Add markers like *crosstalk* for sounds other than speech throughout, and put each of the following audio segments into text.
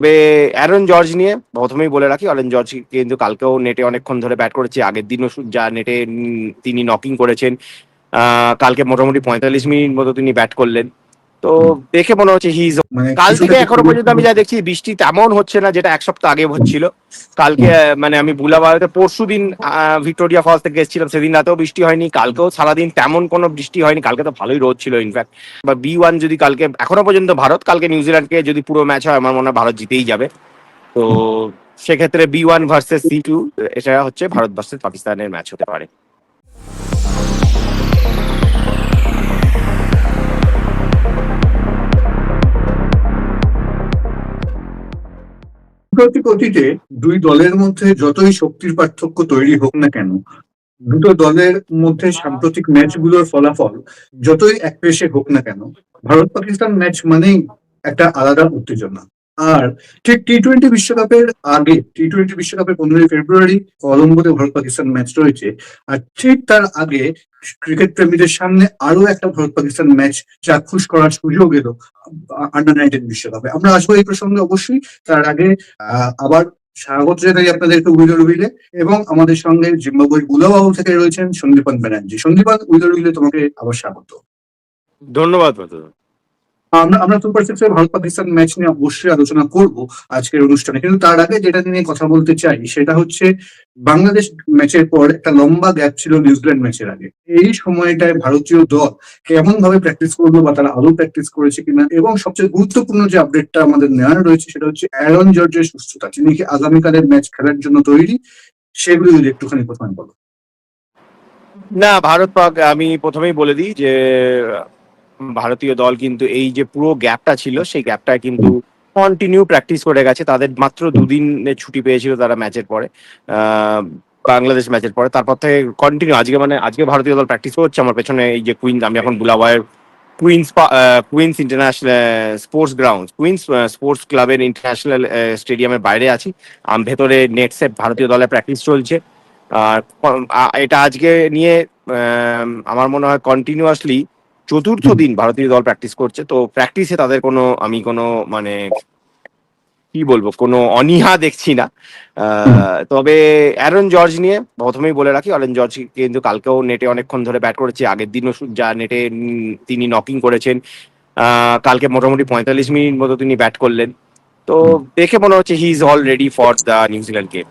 তবে Aaron George নিয়ে প্রথমেই বলে রাখি, অ্যারন জর্জ কিন্তু কালকেও নেটে অনেকক্ষণ ধরে ব্যাট করেছে। আগের দিনও যা নেটে তিনি নকিং করেছেন কালকে মোটামুটি পঁয়তাল্লিশ মিনিট মতো তিনি ব্যাট করলেন। তো দেখে মনে হচ্ছে হিজ মানে কাল থেকে এখনও পর্যন্ত আমি যা দেখছি বৃষ্টি তেমন হচ্ছে না যেটা এক সপ্তাহ আগে হচ্ছিল। কালকে মানে আমি বুলাবাড়িতে পরশু দিন ভিক্টোরিয়া ফলস থেকে এসেছিলাম সেদিন রাতেও বৃষ্টি হয়নি কালকেও সারাদিন তেমন কোনো বৃষ্টি হয়নি কালকে তো ভালোই রোদ ছিল ইনফ্যাক্ট বা বি ওয়ান যদি কালকে এখনও পর্যন্ত ভারত কালকে নিউজিল্যান্ডকে যদি পুরো ম্যাচ হয় আমার মনে হয় ভারত জিতেই যাবে। তো সেক্ষেত্রে B one versus C two এটা হচ্ছে ভারত ভার্সেস পাকিস্তানের ম্যাচ হতে পারে। সাম্প্রতিক অতীতে দুই দলের মধ্যে যতই শক্তির পার্থক্য তৈরি হোক না কেন, দুটো দলের মধ্যে সাম্প্রতিক ম্যাচগুলোর ফলাফল যতই এক পেশে হোক না কেন ভারত পাকিস্তান ম্যাচ মানেই একটা আলাদা উত্তেজনা। আর ঠিক টি টোয়েন্টি বিশ্বকাপের আগে টি টোয়েন্টি বিশ্বকাপের পনেরোই ফেব্রুয়ারি কলম্বোতে ভারত পাকিস্তান ম্যাচ রয়েছে। আর ঠিক তার আগে ক্রিকেট প্রেমীদের সামনে আরও একটা ভারত পাকিস্তান ম্যাচ চাক্ষুষ করার সুযোগ এলো আন্ডার নাইনটিন বিশ্বকাপে। আমরা আসব এই প্রসঙ্গে অবশ্যই। তার আগে আবার স্বাগত জানাই আপনাদেরকে উইলার উইলে এবং আমাদের সঙ্গে জিম্বাবুয়ের বুলাবাবু থেকে রয়েছেন সন্দীপান ব্যানার্জি। সন্দীপান উইলার উইলে তোমাকে আবার স্বাগত। ধন্যবাদ আমরা আমরা super six Bharat Pakistan match নিয়ে অবশ্যই আলোচনা করব আজকের অনুষ্ঠানে। কিন্তু তার আগে যেটা নিয়ে কথা বলতে চাই, সেটা হচ্ছে বাংলাদেশ ম্যাচের পর একটা লম্বা গ্যাপ ছিল নিউজিল্যান্ড ম্যাচের আগে। এই সময়টায় ভারতীয় দল কেমন ভাবে প্র্যাকটিস করল বা তারা আরও প্র্যাকটিস করেছে কিনা এবং সবচেয়ে গুরুত্বপূর্ণ যে আপডেটটা আমাদের নেওয়ার রয়েছে, সেটা হচ্ছে অ্যারন জর্জের সুস্থতা। তিনি কি আগামীকালের ম্যাচ খেলার জন্য তৈরি, সেগুলো যদি একটুখানি প্রথমে বলো। না, ভারত পাক, আমি প্রথমেই বলে দিই যে ভারতীয় দল কিন্তু এই যে পুরো গ্যাপটা ছিল সেই গ্যাপটা কিন্তু কন্টিনিউ প্র্যাকটিস করে গেছে। তাদের মাত্র দুদিন ছুটি পেয়েছিল তারা ম্যাচের পরে বাংলাদেশ ম্যাচের পরে। তারপর থেকে কন্টিনিউ আজকে মানে আজকে ভারতীয় দল প্র্যাকটিস করছে। আমার পেছনে এই যে কুইন্স আমি এখন বুলাওয়ার Queens Queens international sports ground Queens sports ক্লাবের ইন্টারন্যাশনাল স্টেডিয়ামের বাইরে আছি। আম ভেতরে নেটসে ভারতীয় দলের প্র্যাকটিস চলছে। আর এটা আজকে নিয়ে আম, আমার মনে হয় কন্টিনিউয়াসলি চতুর্থ দিন ভারতীয় দল প্র্যাকটিস করছে তো প্র্যাকটিসে তাদের কোনো আমি কোনো মানে কি বলব কোনো অনীহা দেখছি না। তবে অ্যারন জর্জ নিয়ে প্রথমেই বলে রাখি অ্যারন জর্জ কিন্তু কালকেও নেটে অনেকক্ষণ ধরে ব্যাট করেছে আগের দিনও যা নেটে তিনি নকিং করেছেন কালকে মোটামুটি পঁয়তাল্লিশ মিনিট মতো তিনি ব্যাট করলেন। তো দেখে মনে হচ্ছে he is all ready for the New Zealand game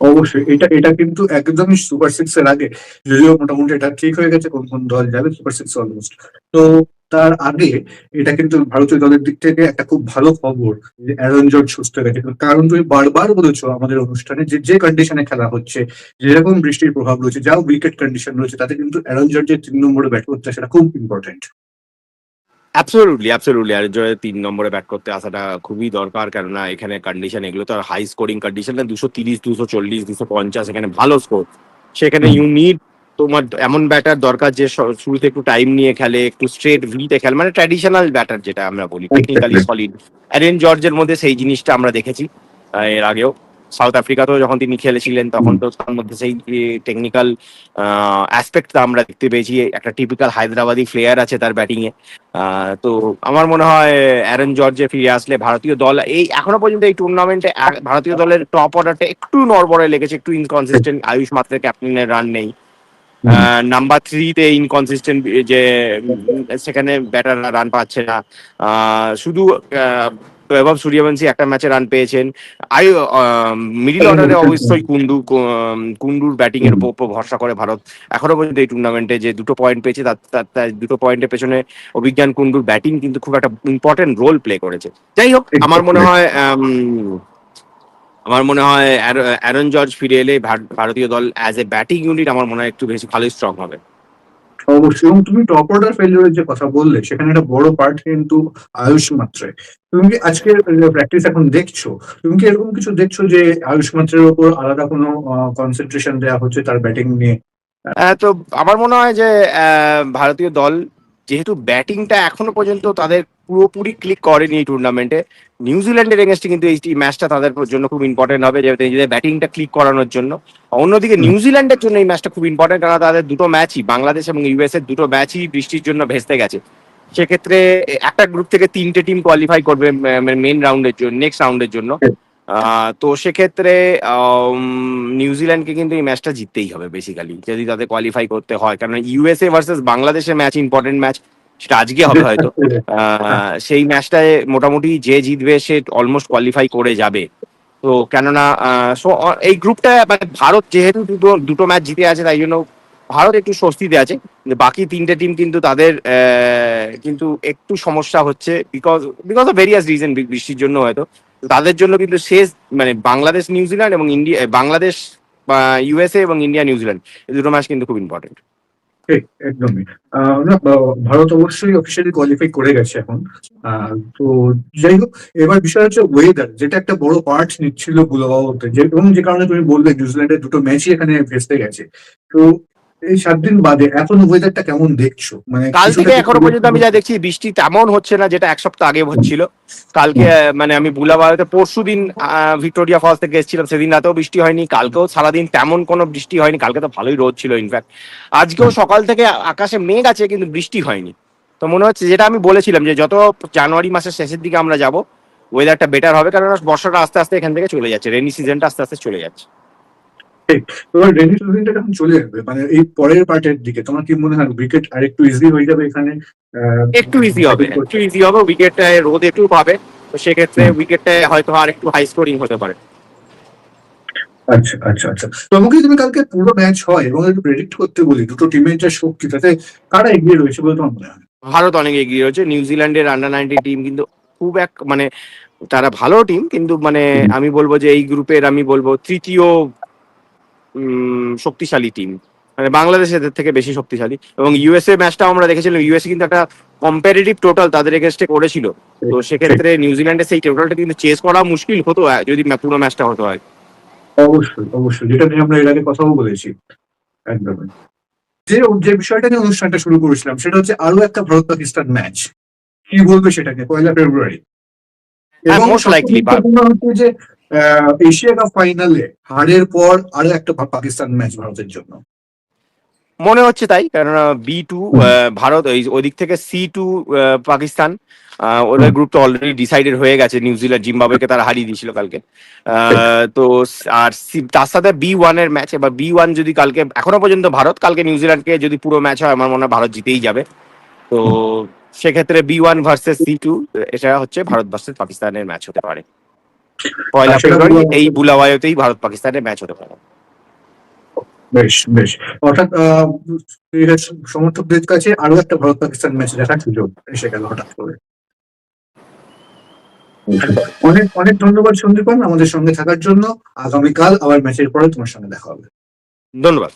অবশ্যই, এটা এটা কিন্তু একদমই সুপার সিক্স এর আগে। যদিও মোটামুটি এটা ঠিক হয়ে গেছে, কোন কোন দল যাবে সুপার সিক্স অলমোস্ট তো তার আগে এটা কিন্তু ভারতীয় দলের দিক থেকে একটা খুব ভালো খবর যে অ্যারন জর্জ সুস্থ গেছে। কারণ তুমি বারবার বলেছ আমাদের অনুষ্ঠানে যে যে কন্ডিশনে খেলা হচ্ছে, যেরকম বৃষ্টির প্রভাব রয়েছে যা উইকেট কন্ডিশন রয়েছে, তাতে কিন্তু অ্যারন জর্জের তিন নম্বরে ব্যাট করতে সেটা খুব ইম্পর্টেন্ট অ্যাবসোলুটলি অ্যাবসোলুটলি আর জয় তিন নম্বরে ব্যাট করতে আসাটা খুবই দরকার। কেননা এখানে কন্ডিশন এগুলো তো আর হাই স্কোরিং কন্ডিশন না। দুশো তিরিশ দুশো চল্লিশ দুশো পঞ্চাশ এখানে ভালো স্কোর সেখানে ইউ নিড তোমার এমন ব্যাটার দরকার যে শুরুতে একটু টাইম নিয়ে খেলে একটু স্ট্রেট ভিতে খেলে মানে ট্র্যাডিশনাল ব্যাটার যেটা আমরা বলি। টেকনিক্যালি সলিড অ্যারেন জর্জের মধ্যে সেই জিনিসটা আমরা দেখেছি এর আগেও। সাউথ আফ্রিকাতেও যখন তিনি খেলেছিলেন তখন তো তার মধ্যে সেই টেকনিক্যাল অ্যাসপেক্টটা আমরা দেখতে পেয়েছি। একটা টিপিক্যাল হায়দ্রাবাদি প্লেয়ার আছে তার ব্যাটিং এ। আহ, তো আমার মনে হয় অ্যারন জর্জে ফিরে আসলে ভারতীয় দল এই এখনও পর্যন্ত এই টুর্নামেন্টে ভারতীয় দলের টপ অর্ডারটা একটু নড়বড়ে লেগেছে একটু ইনকনসিস্টেন্ট আয়ুষ মাত্রের ক্যাপ্টেনের রান নেই। নাম্বার থ্রিতে ইনকনসিস্টেন্ট যে সেখানে ব্যাটার রান পাচ্ছে না। আহ, শুধু বৈভব সূর্যবংশী একটা ম্যাচে রান পেয়েছেন। আয়ু মিডিল অর্ডারে অবশ্যই কুন্ডু কুন্ডুর ব্যাটিং এর উপর ভরসা করে ভারত। এখনও পর্যন্ত এই টুর্নামেন্টে যে দুটো পয়েন্ট পেয়েছে তার দুটো পয়েন্টের পেছনে অভিজ্ঞান কুন্ডুর ব্যাটিং কিন্তু খুব একটা ইম্পর্টেন্ট রোল প্লে করেছে। যাই হোক আমার মনে হয় আম, আমার মনে হয় অ্যারন জর্জ ফিরে এলে ভারতীয় দল অ্যাজ এ ব্যাটিং ইউনিট আমার মনে হয় একটু বেশি ভালোই স্ট্রং হবে। অবশ্যই। এবং তুমি টপ অর্ডার ফেলিওরের যে কথা বললে, সেখানে একটা বড় পার্ট কিন্তু আয়ুষ মাত্রায় তুমি কি আজকের প্র্যাকটিস এখন দেখছ? তুমি কি এরকম কিছু দেখছ যে আয়ুষ মাত্রের ওপর আলাদা কোনো কনসেন্ট্রেশন দেওয়া হচ্ছে তার ব্যাটিং নিয়ে? তো আমার মনে হয় যে ভারতীয় দল যেহেতু ব্যাটিংটা এখনও পর্যন্ত তাদের পুরোপুরি ক্লিক করেনি এই টুর্নামেন্টে নিউজিল্যান্ডের এগেনস্টে কিন্তু এই ম্যাচটা তাদের জন্য খুব ইম্পর্টেন্ট হবে যে নিজেদের ব্যাটিংটা ক্লিক করানোর জন্য। অন্যদিকে নিউজিল্যান্ডের জন্য এই ম্যাচটা খুব ইম্পর্টেন্ট কারণ তাদের দুটো ম্যাচই বাংলাদেশ এবং ইউএস এর দুটো ম্যাচই বৃষ্টির জন্য ভেস্তে গেছে। সেক্ষেত্রে একটা গ্রুপ থেকে তিনটে টিম কোয়ালিফাই করবে মেন রাউন্ডের জন্য নেক্সট রাউন্ডের জন্য। তো সেক্ষেত্রে নিউজিল্যান্ডকে কিন্তু এই ম্যাচটা জিততেই হবে বেসিক্যালি যদি তাদের কোয়ালিফাই করতে হয় কারণ ইউএসএ ভার্সেস বাংলাদেশের ম্যাচ ইম্পর্টেন্ট ম্যাচ সেটা আজকে হবে হয়তো। *laughs* আহ, সেই ম্যাচটায় মোটামুটি যে জিতবে সে অলমোস্ট কোয়ালিফাই করে যাবে। তো কেননা সো এই গ্রুপটা মানে ভারত যেহেতু দুটো দুটো ম্যাচ জিতে আছে তাই জন্য ভারত একটু স্বস্তিতে আছে। বাকি তিনটে টিম কিন্তু তাদের আহ, কিন্তু একটু সমস্যা হচ্ছে because because of various reason বৃষ্টির জন্য হয়তো। তাদের জন্য কিন্তু শেষ মানে বাংলাদেশ নিউজিল্যান্ড এবং ইন্ডিয়া বাংলাদেশ ইউএসএ এবং ইন্ডিয়া নিউজিল্যান্ড এই দুটো ম্যাচ কিন্তু খুব ইম্পর্টেন্ট ঠিক একদমই। না ভারত অবশ্যই অফিসিয়ালি কোয়ালিফাই করে গেছে এখন। তো যাই হোক, এবার বিষয় হচ্ছে ওয়েদার যেটা একটা বড় পার্ট নিচ্ছিল বুলাবাওতে যে, এবং যে কারণে তুমি বললে, নিউজিল্যান্ডের দুটো ম্যাচই এখানে ভেস্তে গেছে। তো এই সাত দিন বাদে এখন ওয়েদারটা কেমন দেখছ? মানে কাল থেকে এখনও পর্যন্ত আমি যা দেখছি বৃষ্টি তেমন হচ্ছে না যেটা এক সপ্তাহ আগে হচ্ছিল। কালকে মানে আমি বুলাবাড়িতে পরশু দিন ভিক্টোরিয়া ফলস থেকে এসেছিলাম সেদিন রাতেও বৃষ্টি হয়নি কালকেও সারাদিন তেমন কোনো বৃষ্টি হয়নি কালকে তো ভালোই রোদ ছিল ইনফ্যাক্ট আজকেও সকাল থেকে আকাশে মেঘ আছে কিন্তু বৃষ্টি হয়নি। তো মনে হচ্ছে যেটা আমি বলেছিলাম যে যত জানুয়ারি মাসের শেষের দিকে আমরা যাব ওয়েদারটা বেটার হবে কারণ বর্ষাটা আস্তে আস্তে এখান থেকে চলে যাচ্ছে রেনি সিজনটা আস্তে আস্তে চলে যাচ্ছে। সিজনটা চলে যাবে মানে এই পরের পার্টের দিকে। তোমার কি মনে হয় উইকেট আর একটু ইজি হয়ে যাবে এখানে? একটু ইজি হবে একটু ইজি হবে উইকেটটায় রোদ একটু পাবে তো সেক্ষেত্রে উইকেটটায় হয়তো আর একটু হাই স্কোরিং হতে পারে। আচ্ছা আচ্ছা আচ্ছা। তোমাকে তুমি কালকে পুরো ম্যাচ হয় এবং একটু প্রেডিক্ট করতে বলি দুটো টিমের যা শক্তি তাতে কারা এগিয়ে রয়েছে বলে তোমার মনে হয়? ভারত অনেক এগিয়ে রয়েছে নিউজিল্যান্ডের আন্ডার নাইনটি টিম কিন্তু খুব এক মানে তারা ভালো টিম কিন্তু মানে আমি বলব যে এই গ্রুপের আমি বলব তৃতীয় শক্তিশালী টিম মানে বাংলাদেশ এদের থেকে বেশি শক্তিশালী। এবং ইউএসএ ম্যাচটাও আমরা দেখেছিলাম ইউএসএ কিন্তু একটা কম্পারেটিভ টোটাল তাদের এগেনস্টে করেছিল। তো সেক্ষেত্রে নিউজিল্যান্ডের সেই টোটালটা কিন্তু চেস করা মুশকিল হতো যদি পুরো ম্যাচটা হতো হয় অবশ্যই অবশ্যই। যেটা নিয়ে আমরা এর আগে কথাও বলেছি। একদমই। যে যে বিষয়টা নিয়ে অনুষ্ঠানটা শুরু করেছিলাম সেটা হচ্ছে আরও একটা ভারত পাকিস্তান ম্যাচ কি বলবে সেটাকে? পয়লা ফেব্রুয়ারি। হ্যাঁ, এবং যে এশিয়া কাপ ফাইনালে হারের পর আরও একটা পাকিস্তান ম্যাচ ভারতের জন্য। মনে হচ্ছে তাই কেননা বি টু ভারত ওই ওদিক থেকে সি টু পাকিস্তান ওদের গ্রুপটা অলরেডি ডিসাইডেড হয়ে গেছে নিউজিল্যান্ড জিম্বাবুয়েকে তারা হারিয়ে দিয়েছিল কালকে। আহ, তো আর তার সাথে বি ওয়ানের ম্যাচ এবার বি ওয়ান যদি কালকে এখনও পর্যন্ত ভারত কালকে নিউজিল্যান্ডকে যদি পুরো ম্যাচ হয় আমার মনে হয় ভারত জিতেই যাবে। তো সেক্ষেত্রে B one versus C two এটা হচ্ছে ভারত ভার্সেস পাকিস্তানের ম্যাচ হতে পারে। পয়লা ফেব্রুয়ারি এই বুলাওয়ায়তেই ভারত পাকিস্তানের ম্যাচ হতে পারে। বেশ বেশ। এর সমর্থকদের কাছে আরও একটা ভারত পাকিস্তান ম্যাচ দেখার সুযোগ এসে গেল হঠাৎ করে। অনেক অনেক ধন্যবাদ সন্দীপন আমাদের সঙ্গে থাকার জন্য। আগামীকাল আবার ম্যাচের পরে তোমার সঙ্গে দেখা হবে। ধন্যবাদ।